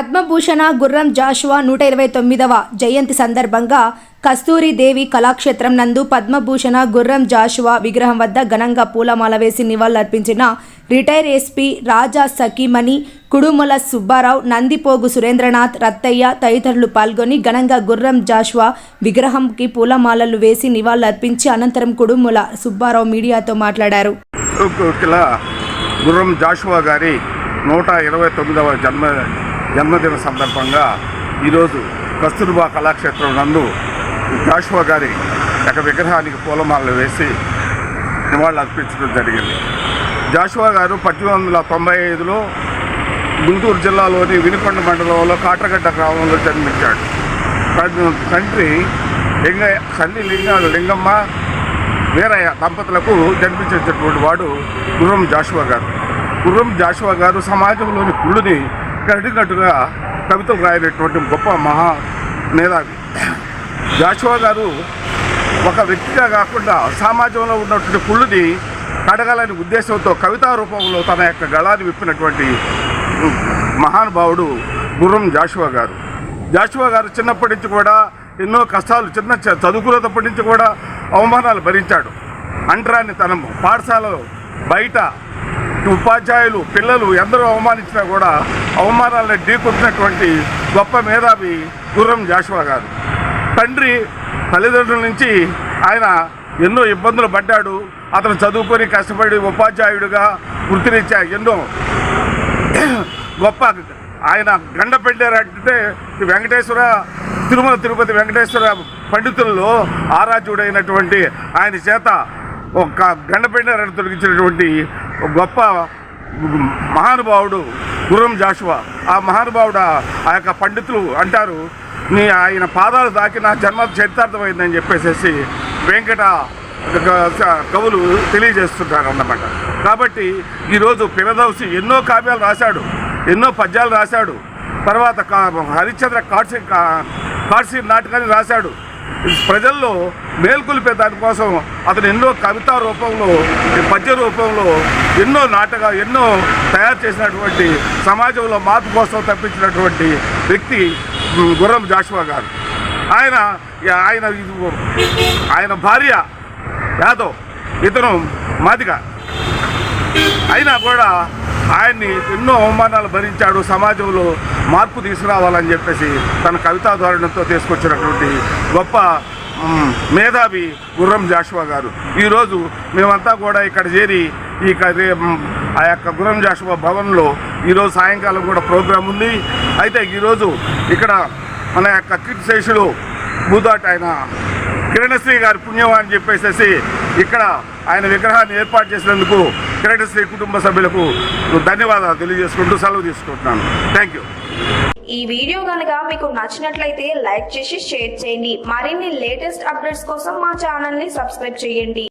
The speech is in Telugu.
పద్మభూషణ గుర్రం జాషువా నూట ఇరవై తొమ్మిదవ జయంతి సందర్భంగా కస్తూరి దేవి కళాక్షేత్రం నందు పద్మభూషణ గుర్రం జాషువా విగ్రహం వద్ద ఘనంగా పూలమాల వేసి నివాళులర్పించిన రిటైర్ ఎస్పీ రాజా సఖీమణి కుడుముల సుబ్బారావు నందిపోగు సురేంద్రనాథ్ రత్తయ్య తదితరులు పాల్గొని ఘనంగా గుర్రం జాషువా విగ్రహంకి పూలమాలలు వేసి నివాళులర్పించి అనంతరం కుడుముల సుబ్బారావు మీడియాతో మాట్లాడారు. గుర్రం జాషువా గారి నూట ఇరవై తొమ్మిదవ జన్మ జన్మదిన సందర్భంగా ఈరోజు కస్తూర్బా కళాక్షేత్రం నందు జాషువా గారి యొక్క విగ్రహానికి పూలమాలలు వేసి నివాళులు అర్పించడం జరిగింది. జాషువా గారు పద్దెనిమిది వందల తొంభై ఐదులో గుంటూరు జిల్లాలోని వినుకొండ మండలంలో కాట్రగడ్డ గ్రామంలో జన్మించాడు. తండ్రి లింగ తల్లి లింగ లింగమ్మ వీరయ్య దంపతులకు జన్మించేటటువంటి వాడు గుర్రం జాషువా గారు. గుర్రం జాషువా గారు సమాజంలోని కుళ్ళుని కడిగినట్టుగా కవితలు రాయనటువంటి గొప్ప మహా మేధావి. జాషువా గారు ఒక వ్యక్తిగా కాకుండా సమాజంలో ఉన్నటువంటి కుళ్ళుని కడగాలనే ఉద్దేశంతో కవితా రూపంలో తన యొక్క గళాన్ని విప్పినటువంటి మహానుభావుడు గుర్రం జాషువా గారు. జాషువా గారు చిన్నప్పటి నుంచి కూడా ఎన్నో కష్టాలు చిన్న చ- చదువుకునేటప్పటి నుంచి కూడా అవమానాలు భరించాడు. అంటరాని తన పాఠశాలలో బయట ఉపాధ్యాయులు పిల్లలు ఎందరో అవమానించినా కూడా అవమానాలను ఢీకొట్టినటువంటి గొప్ప మేధావి గుర్రం జాషువా గారు. తండ్రి తల్లిదండ్రుల నుంచి ఆయన ఎన్నో ఇబ్బందులు పడ్డాడు. అతను చదువుకొని కష్టపడి ఉపాధ్యాయుడిగా వృత్తిరీత్యా ఎన్నో గొప్ప ఆయన గండ పెట్టారంటే వెంకటేశ్వర తిరుమల తిరుపతి వెంకటేశ్వర పండితుల్లో ఆరాధ్యుడైనటువంటి ఆయన చేత ఒక గండ తొలగించినటువంటి గొప్ప మహానుభావుడు గుర్రం జాషువా. ఆ మహానుభావుడు ఆ యొక్క పండితులు అంటారు నీ ఆయన పాదాలు దాకి నా జన్మ చరితార్థమైందని చెప్పేసేసి వెంకట కవులు తెలియజేస్తుంటారు అన్నమాట కాబట్టి ఈరోజు పిరదౌసి ఎన్నో కావ్యాలు రాశాడు ఎన్నో పద్యాలు రాశాడు తర్వాత కా- హరిశ్చంద్ర కాడ్సి కా- కాడ్సి నాటకాన్ని రాశాడు ప్రజల్లో మేల్కొల్పే దానికోసం అతను ఎన్నో కవితా రూపంలో పద్య రూపంలో ఎన్నో నాటక ఎన్నో తయారు చేసినటువంటి సమాజంలో మార్పు కోసం తప్పించినటువంటి వ్యక్తి గుర్రం జాషువా గారు. ఆయన ఆయన ఇది- ఆయన భార్య యాదవ్ ఇతను మాదిగ. అయినా కూడా ఆయన్ని ఎన్నో అవమానాలు భరించాడు సమాజంలో మార్పు తీసుకురావాలని చెప్పేసి తన కవితా ధోరణితో తీసుకొచ్చినటువంటి గొప్ప మేధావి గుర్రం జాషువా గారు. ఈరోజు మేమంతా కూడా ఇక్కడ చేరి ఈ ఆ యొక్క గుర్రం జాషువా భవన్లో ఈరోజు సాయంకాలం కూడా ప్రోగ్రాం ఉంది. అయితే ఈరోజు ఇక్కడ మన యొక్క కీర్తిశేషులు భూదాట్ ఆయన కిరణశ్రీ గారి పుణ్యం అని చెప్పేసేసి ఇక్కడ ఆయన విగ్రహాన్ని ఏర్పాటు చేసినందుకు కిరణశ్రీ కుటుంబ సభ్యులకు ధన్యవాదాలు తెలియజేసుకుంటూ సెలవు తీసుకుంటున్నాను. థ్యాంక్ యూ ఈ వీడియో కనుక మీకు నచ్చినట్లయితే లైక్ చేసి షేర్ చేయండి. మరిన్ని లేటెస్ట్ అప్డేట్స్ కోసం మా ఛానల్ని సబ్స్క్రైబ్ చేయండి.